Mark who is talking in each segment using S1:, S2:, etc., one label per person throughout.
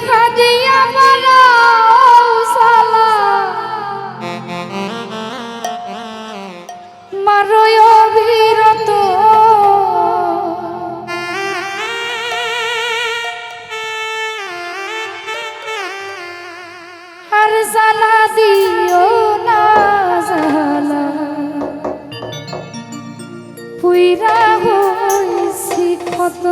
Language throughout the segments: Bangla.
S1: দেখা দিয়া মারা সালা অভিরত আর জালা দিও না জালা পুইরা হইছি কত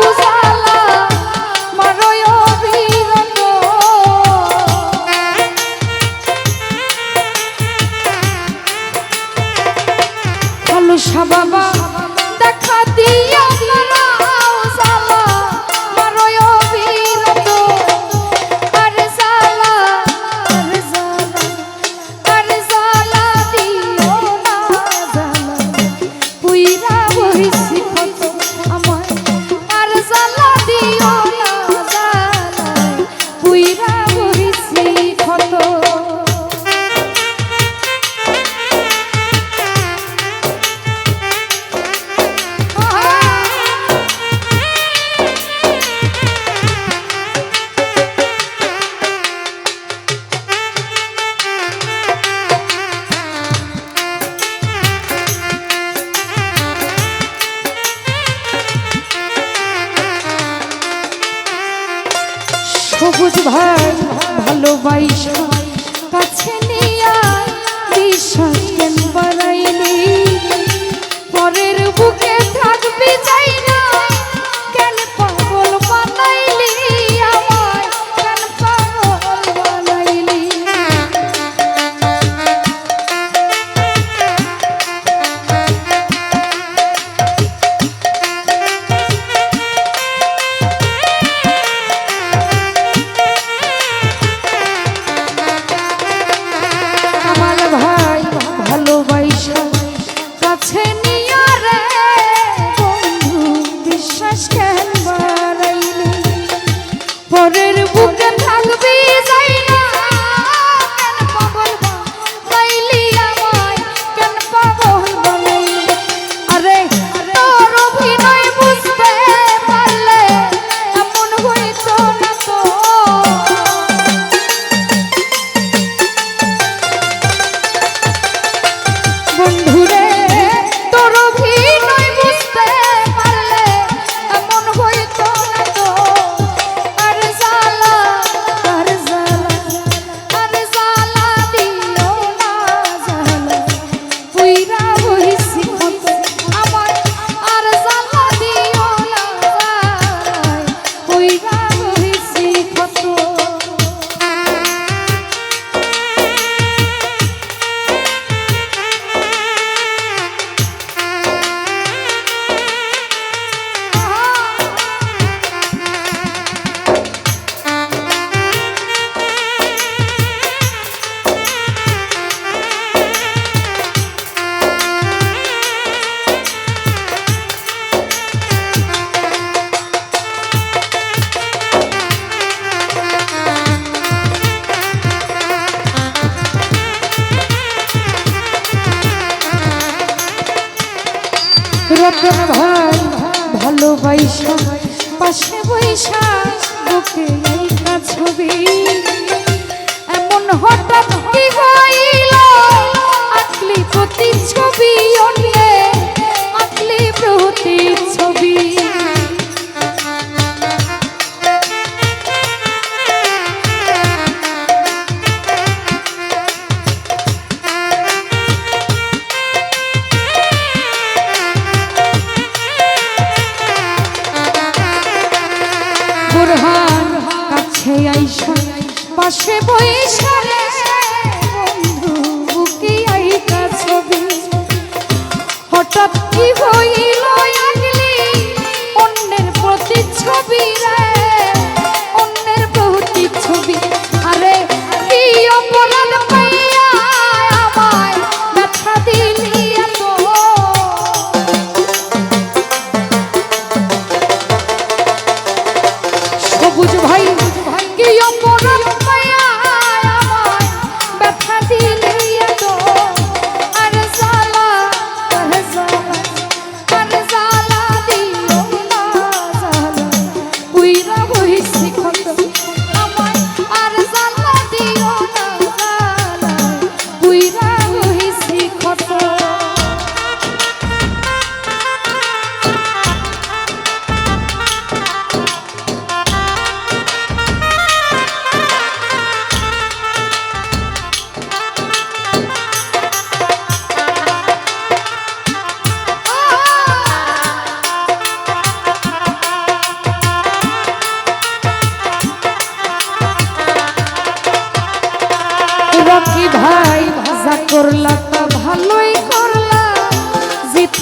S1: usa সবুজ ভাই ভালোবাইসা কাছে নিয়ে বিশ্বাস কেন বাড়াইলি? নিঃশ্বাস কেন? ভাই ভালোবাসা পাশে বৈশা, বুকে একটা ছবি। এমন হঠাৎ কি হইল? আকলি প্রতি ছবি অন্যে, আকলি প্রতি পাশে বৈশারে বন্ধু বুকি আইতা ছবি। হঠাৎ কি হই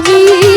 S1: to.